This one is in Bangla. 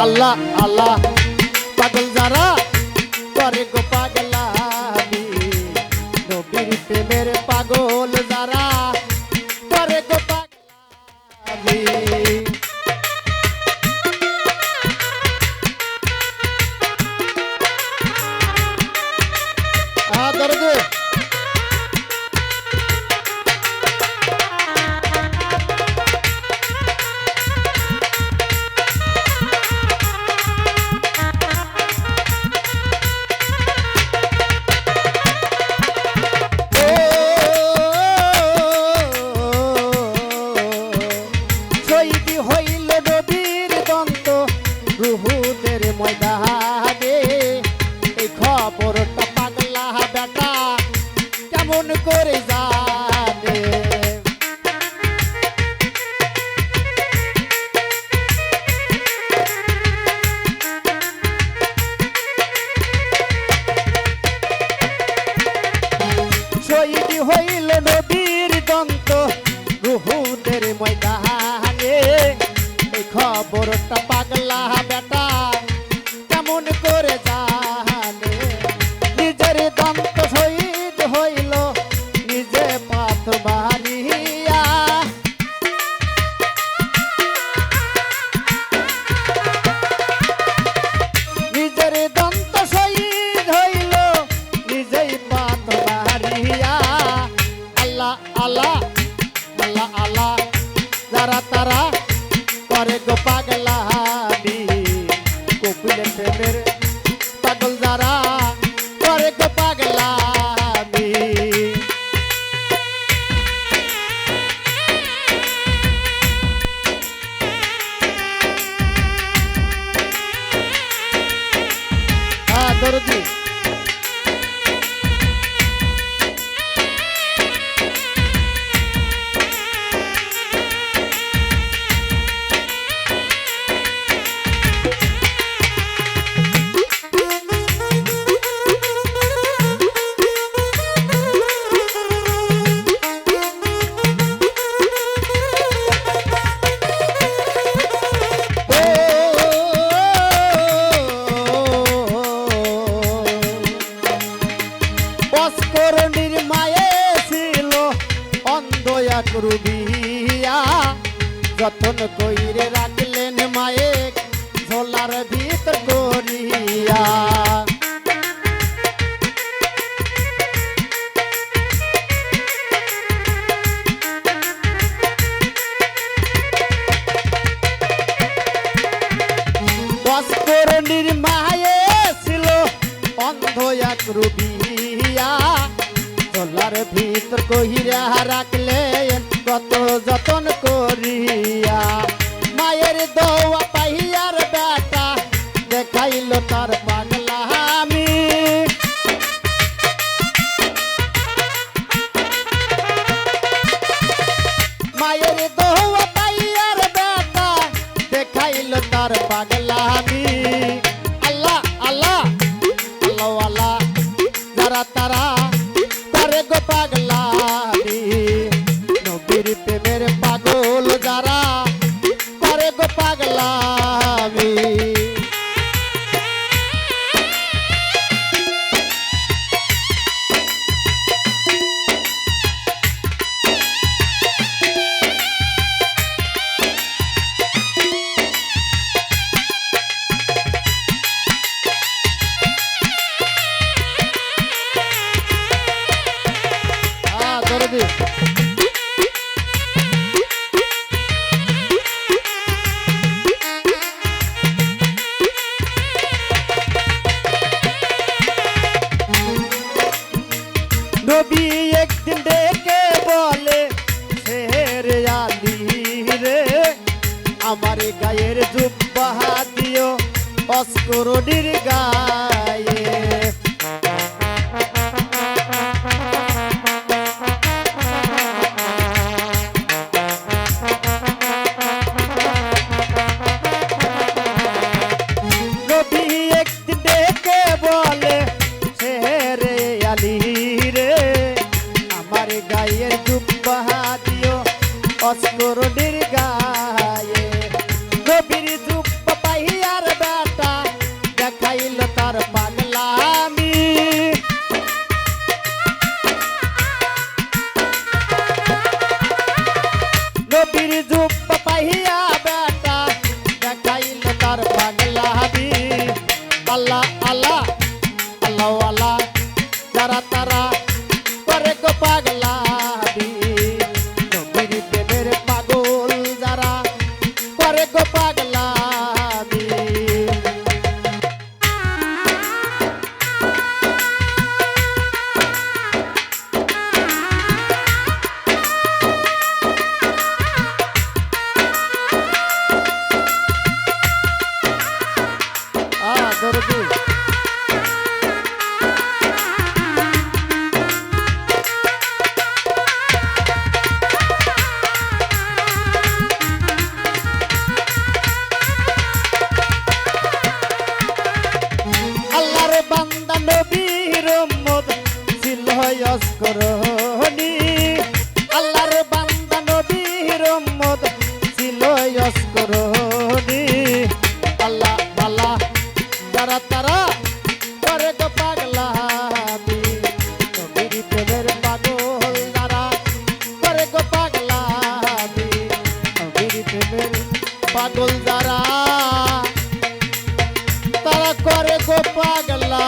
আল্লাহ আল্লাহ। পাগল যারা করে গো খবরটা পাগলা বেটা, কেমন করে জানে? শহীদ হইল নবীর দন্ত রুহুদের ময়দানে। খবরটা পাগলা বেটা, কেমন করে আল্লাহ আল্লাহ আল্লাহ যারা তারা করে গো পাগলা কপিলে প্রেমের যতন কইরে রাখলেন মায়ে ঝোলার ভিতর করিয়া। মায়ে ছিল অন্ধ রুবিয়া। চলার ভিতর কহিরা রাখলেন কত যতন করিয়া মায়ের দোয়া নবী একদিন ডেকে বলে শের আলী রে আমার গায়ের জুব্বা দিও অস্করণীর গায়ে যুগ পাইয়ার বেটা দেখাইল তার পাগলামি। নবীর যুগ পাইয়া বেটা দেখাইল তার পাগলামি। আল্লাহ ছিল অস্করণী। আল্লাহর বান্দা নবীর উম্মত ছিল অস্করণী। আল্লাহ বালা তারা তারা করে গো পাগলামি নবীর প্রেমের পাগল তারা করে গো পাগলামি নবীর প্রেমের পাগল দ্বারা তারা করে গো পাগলা